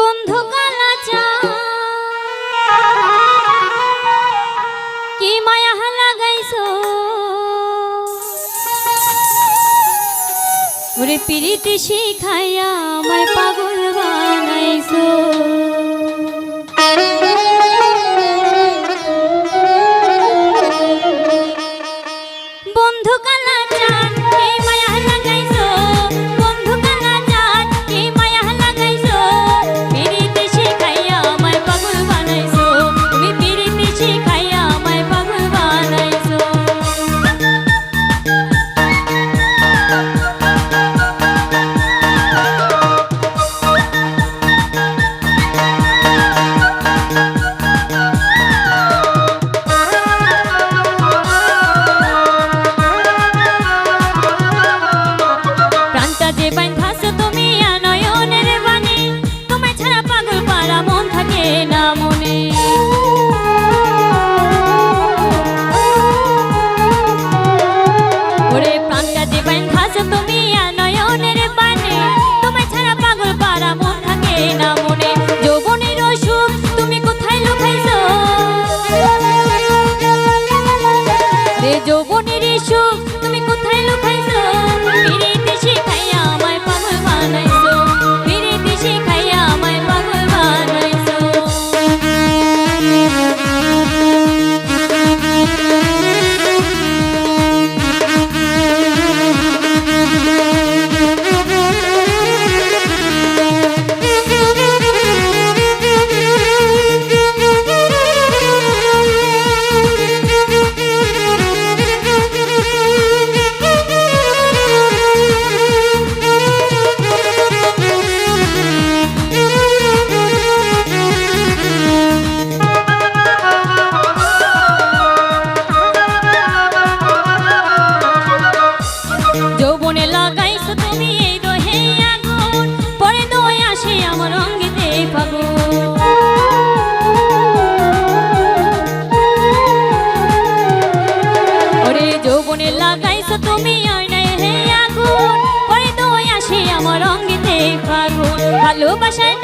বন্ধু কালাচা কি মায়া লাগাইছ? ওরে পিরিতি শিখাইয়া আমায় পাগল বানাইছো। আসে